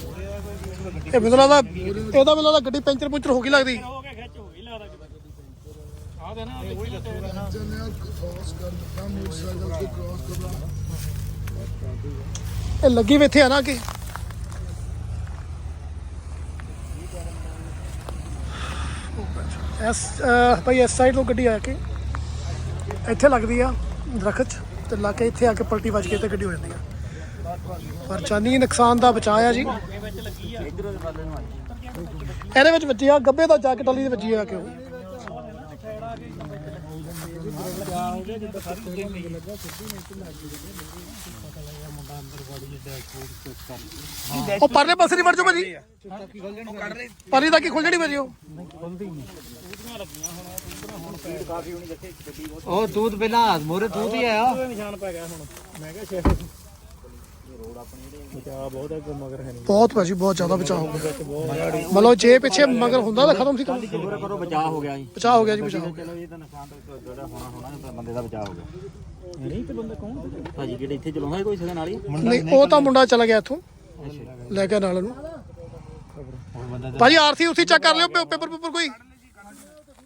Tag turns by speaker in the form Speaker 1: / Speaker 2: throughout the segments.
Speaker 1: ਮੈਨੂੰ ਲੱਗਦਾ ਇਹਦਾ ਮੈਨੂੰ ਲੱਗਦਾ ਗੱਡੀ ਪੈਂਚਰ ਪੁੰਚਰ ਹੋ ਗਈ ਲੱਗਦੀ।
Speaker 2: ਹੋ ਗਿਆ ਖਿੱਚ ਹੋ ਗਈ ਲੱਗਦਾ ਕਿਤੇ ਆ ਦੇ ਨਾ। ਉਹੀ ਦੱਸੂਗਾ
Speaker 3: ਜਨਰਲ ਕ੍ਰਾਸ ਕਰ ਦਿੱਤਾ ਮੋਟਰਸਾਈਕਲ ਤੇ ਕ੍ਰਾਸ ਕਰਨਾ
Speaker 1: ਇਹ ਲੱਗੀ ਵੀ ਇੱਥੇ ਆ ਨਾ ਕਿ ਇਸ ਭਾਈ ਇਸ ਸਾਈਡ ਤੋਂ ਗੱਡੀ ਆ ਕੇ ਇੱਥੇ ਲੱਗਦੀ ਆ ਦਰਖਤ 'ਚ ਤੇ ਲਾ ਕੇ ਇੱਥੇ ਆ ਕੇ ਪਲਟੀ ਵੱਜ ਕੇ ਤੇ ਗੱਡੀ ਹੋ ਜਾਂਦੀ ਆ। ਪਰ ਜਾਨੀ ਨੁਕਸਾਨ ਦਾ ਬਚਾਅ ਆ ਜੀ। ਇਹਦੇ ਵਿੱਚ ਵੱਜੀ ਆ, ਗੱਬੇ ਦਾ ਜਾ ਕੇ ਟੱਲੀ ਦੇ ਵੱਜੀ ਆ ਕੇ ਉਹ। ਪਰਲੇ ਪਾਸੇ ਨਹੀਂ ਵੜ ਜਾਓ ਭਾਜੀ। ਪਰਲੀ ਦਾ ਕੀ ਖੁੱਲ ਜਣੀ ਭਾਜੀ ਉਹ।
Speaker 4: ਉਹ ਤੂਤ ਪਹਿਲਾਂ ਮੋਰੇ ਤੂਤ ਹੀ ਆਇਆ।
Speaker 2: ਨਿਸ਼ਾਨ ਪੈ ਗਿਆ ਹੁਣ। ਮੈਂ ਕਿਹਾ ਬਚਾ ਬਹੁਤ ਹੈ ਕੋਈ ਮਗਰ ਹੈ ਨਹੀਂ।
Speaker 1: ਬਹੁਤ ਭਾਜੀ ਬਹੁਤ ਜ਼ਿਆਦਾ ਬਚਾਅ ਹੋ ਗਿਆ। ਮਤਲਬ ਜੇ ਪਿੱਛੇ ਮਗਰ ਹੁੰਦਾ ਤਾਂ ਖਤਮ ਸੀ ਕੰਮ
Speaker 4: ਸ਼ੁਕਰ ਕਰੋ ਬਚਾਅ ਹੋ ਗਿਆ ਜੀ।
Speaker 1: ਬਚਾਅ ਹੋ ਗਿਆ ਜੀ ਬਚਾਅ ਹੋ ਗਿਆ।
Speaker 4: ਚਲੋ ਇਹ ਤਾਂ ਨੁਕਸਾਨ ਤਾਂ ਜਿਹੜਾ ਹੋਣਾ ਹੋਣਾ ਤਾਂ ਬੰਦੇ ਦਾ ਬਚਾਅ ਹੋ ਗਿਆ।
Speaker 2: ਨਹੀਂ ਤੇ ਬੰਦਾ ਕੌਣ
Speaker 4: ਭਾਜੀ ਕਿਹੜੇ ਇੱਥੇ ਚਲਾਉਂਦਾ ਕੋਈ ਸਦਾ ਨਾਲ ਹੀ?
Speaker 1: ਨਹੀਂ ਉਹ ਤਾਂ ਮੁੰਡਾ ਚਲਾ ਗਿਆ ਇੱਥੋਂ। ਲੈ ਕੇ ਨਾਲ ਨੂੰ। ਭਾਜੀ ਆਰਸੀ ਉਸੇ ਚੈੱਕ ਕਰ ਲਿਓ ਪੇਪਰ ਪੇਪਰ ਕੋਈ।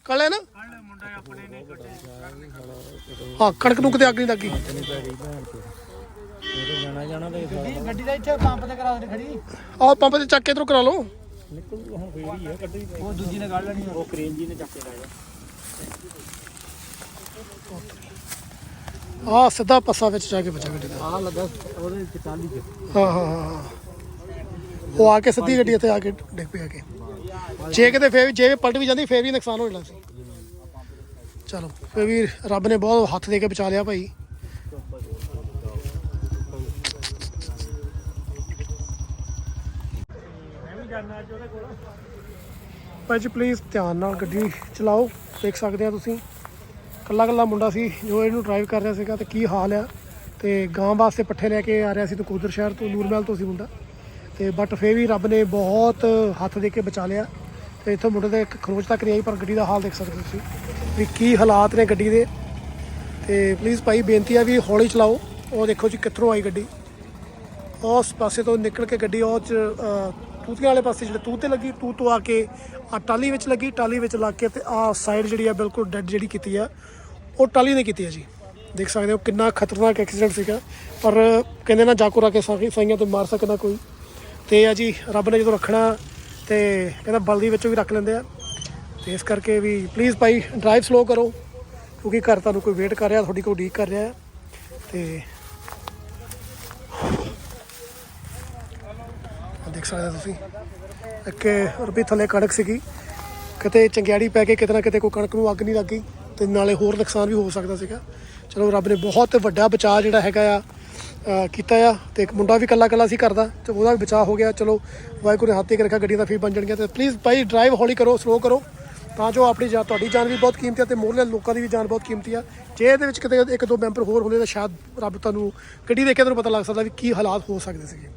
Speaker 1: ਕਰ ਲਿਆ ਨਾ?
Speaker 2: ਮੁੰਡਾ ਆਪਣੇ ਨੇ
Speaker 1: ਹਾਂ ਕਣਕ ਨੂੰ ਕਿਤੇ ਅੱਗ ਨਹੀਂ ਲੱਗੀ।
Speaker 2: ਜਾਣਾ ਜਾਣਾ ਤੇ
Speaker 4: ਗੱਡੀ ਦਾ ਇੱਥੇ ਪੰਪ ਤੇ ਕਰਾ ਦੇ ਖੜੀ।
Speaker 1: ਆਹ ਪੰਪ ਤੇ ਚੱਕ ਕੇ ਇਧਰੋਂ ਕਰਾ ਲਓ।
Speaker 2: ਨਿਕਲ ਹੁਣ ਫੇਰ ਹੀ ਆ ਕੱਢੀ
Speaker 4: ਉਹ ਦੂਜੀ ਨੇ ਕੱਢ ਲੈਣੀ ਉਹ ਕਰੇਨ ਜੀ ਨੇ ਚੱਕ ਕੇ ਲਾਇਆ
Speaker 1: ਆਹ ਸਿੱਧਾ ਪੱਸਾ ਵਿੱਚ ਜਾ ਕੇ ਬਚਾ ਗੱਡੀ ਦਾ।
Speaker 4: ਆ ਲੱਗਾ ਉਹਦੇ ਚ ਟਾਲੀ ਚ।
Speaker 1: ਹਾਂ ਹਾਂ ਹਾਂ ਹਾਂ। ਉਹ ਆ ਕੇ ਸਿੱਧੀ ਗੱਡੀ ਇੱਥੇ ਆ ਕੇ ਡਿੱਗ ਪਿਆ ਕੇ ਜੇ ਕਿਤੇ ਫੇਰ ਵੀ ਜੇ ਵੀ ਪਲਟ ਵੀ ਜਾਂਦੀ, ਫੇਰ ਵੀ ਨੁਕਸਾਨ ਹੋ ਜਾਣਾ ਸੀ। ਚਲੋ, ਫੇਰ ਵੀ ਰੱਬ ਨੇ ਬਹੁਤ ਹੱਥ ਦੇ ਕੇ ਬਚਾ ਲਿਆ ਭਾਈ। ਭਾਈ ਜੀ ਪਲੀਜ਼ ਧਿਆਨ ਨਾਲ ਗੱਡੀ ਚਲਾਓ, ਦੇਖ ਸਕਦੇ ਆ ਤੁਸੀਂ। ਕੱਲਾ ਕੱਲਾ ਮੁੰਡਾ ਸੀ, ਜੋ ਇਹਨੂੰ ਡਰਾਈਵ ਕਰ ਰਿਹਾ ਸੀਗਾ ਤੇ ਕੀ ਹਾਲ ਆ। ਤੇ ਗਾਂ ਵਾਸਤੇ ਪੱਠੇ ਲੈ ਕੇ ਆ ਰਿਹਾ ਸੀ ਕੋਦਰ ਸ਼ਹਿਰ ਤੋਂ ਨੂਰਮਹਿਲ ਤੋਂ ਸੀ ਮੁੰਡਾ। ਤੇ ਬਟ ਫੇਰ ਵੀ ਰੱਬ ਨੇ ਬਹੁਤ ਹੱਥ ਦੇ ਕੇ ਬਚਾ ਲਿਆ ਤੇ ਇੱਥੋਂ ਮੁੰਡੇ ਦੇ ਇੱਕ ਖਰੋਚ ਤੱਕ ਨਹੀਂ ਆਈ ਪਰ ਗੱਡੀ ਦਾ ਹਾਲ ਦੇਖ ਸਕਦੇ ਹੋ ਤੁਸੀਂ ਵੀ ਕੀ ਹਾਲਾਤ ਨੇ ਗੱਡੀ ਦੇ। ਤੇ ਪਲੀਜ਼ ਭਾਈ ਬੇਨਤੀ ਆ ਵੀ ਹੌਲੀ ਚਲਾਓ ਉਹ ਦੇਖੋ ਜੀ ਕਿੱਥੋਂ ਆਈ ਗੱਡੀ। ਉਸ ਪਾਸੇ ਤੋਂ ਨਿਕਲ ਕੇ ਗੱਡੀ ਉਹ ਚ ਅ, ਤੂਤੀਆਂ ਵਾਲੇ ਪਾਸੇ ਜਿਹੜੇ ਤੂਤ ਤੇ ਲੱਗੀ ਤੂਤ ਤੋਂ ਆ ਕੇ ਆ ਟਾਲੀ ਵਿੱਚ ਲੱਗੀ ਟਾਲੀ ਵਿੱਚ ਲੱਗ ਕੇ ਤੇ ਆ ਸਾਈਡ ਜਿਹੜੀ ਆ ਬਿਲਕੁਲ ਡੈੱਡ ਜਿਹੜੀ ਕੀਤੀ ਆ ਉਹ ਟਾਲੀ ਨੇ ਕੀਤੀ ਆ ਜੀ। ਦੇਖ ਸਕਦੇ ਹੋ ਕਿੰਨਾ ਖਤਰਨਾਕ ਐਕਸੀਡੈਂਟ ਸੀਗਾ ਪਰ ਕਹਿੰਦੇ ਨਾ ਜਾਕੋ ਰੱਖ ਕੇ ਸਾਈਆਂ ਤੇ ਮਾਰ ਸਕਦਾ ਕੋਈ। ਤੇ ਆ ਜੀ, ਰੱਬ ਨੇ ਜਦੋਂ ਰੱਖਣਾ ਤੇ ਕਹਿੰਦਾ ਬਲਦੀ ਵਿੱਚੋਂ ਵੀ ਰੱਖ ਲੈਂਦੇ ਆ। ਤੇ ਇਸ ਕਰਕੇ ਵੀ ਪਲੀਜ਼ ਭਾਈ ਡਰਾਈਵ ਸਲੋ ਕਰੋ, ਕਿਉਂਕਿ ਘਰ ਤੁਹਾਨੂੰ ਕੋਈ ਵੇਟ ਕਰ ਰਿਹਾ, ਤੁਹਾਡੀ ਕੋਈ ਉਡੀਕ ਕਰ ਰਿਹਾ। ਹੈ ਤੇ ਦੇਖ ਸਕਦੇ ਹੋ ਤੁਸੀਂ, ਇੱਕ ਰੁਪਏ ਥੱਲੇ ਕਣਕ ਸੀਗੀ। ਕਿਤੇ ਚੰਗਿਆੜੀ ਪੈ ਕੇ ਕਿਤੇ ਨਾ ਕਿਤੇ ਕੋਈ ਕਣਕ ਨੂੰ ਅੱਗ ਨਹੀਂ ਲੱਗੀ ਤੇ ਨਾਲੇ ਹੋਰ ਨੁਕਸਾਨ ਵੀ ਹੋ ਸਕਦਾ ਸੀਗਾ। ਚਲੋ ਰੱਬ ਨੇ ਬਹੁਤ ਵੱਡਾ ਬਚਾਅ ਜਿਹੜਾ ਹੈਗਾ ਆ ਕੀਤਾ ਆ ਤੇ ਇੱਕ ਮੁੰਡਾ ਵੀ ਕੱਲਾ ਕੱਲਾ ਸੀ ਕਰਦਾ ਤੇ ਉਹਦਾ ਵੀ ਬਚਾਅ ਹੋ ਗਿਆ, ਚਲੋ ਵਾਹਿਗੁਰੂ ਨੇ ਹੱਥ ਤੇ ਰੱਖਿਆ, ਗੱਡੀਆਂ ਦਾ ਫੀ ਬਣ ਜਾਣਗੀਆਂ ਤੇ ਪਲੀਜ਼ ਭਾਈ ਡਰਾਈਵ ਹੌਲੀ ਕਰੋ ਸਲੋ ਕਰੋ, ਤਾਂ ਜੋ ਆਪਣੀ ਜਾਨ ਤੁਹਾਡੀ ਜਾਨ ਵੀ ਬਹੁਤ ਕੀਮਤੀ ਆ ਤੇ ਮੋਹਲੇ ਲੋਕਾਂ ਦੀ ਵੀ ਜਾਨ ਬਹੁਤ ਕੀਮਤੀ ਆ। ਜੇ ਇਹਦੇ ਵਿੱਚ ਕਿਤੇ ਇੱਕ ਦੋ ਮੈਂਬਰ ਹੋਰ ਹੁੰਦੇ ਤਾਂ ਸ਼ਾਇਦ ਰੱਬ ਤੁਹਾਨੂੰ ਗੱਡੀ ਦੇਖ ਕੇ ਤੁਹਾਨੂੰ ਪਤਾ ਲੱਗ ਸਕਦਾ ਵੀ ਕੀ ਹਾਲਾਤ ਹੋ ਸਕਦੇ ਸੀਗੇ।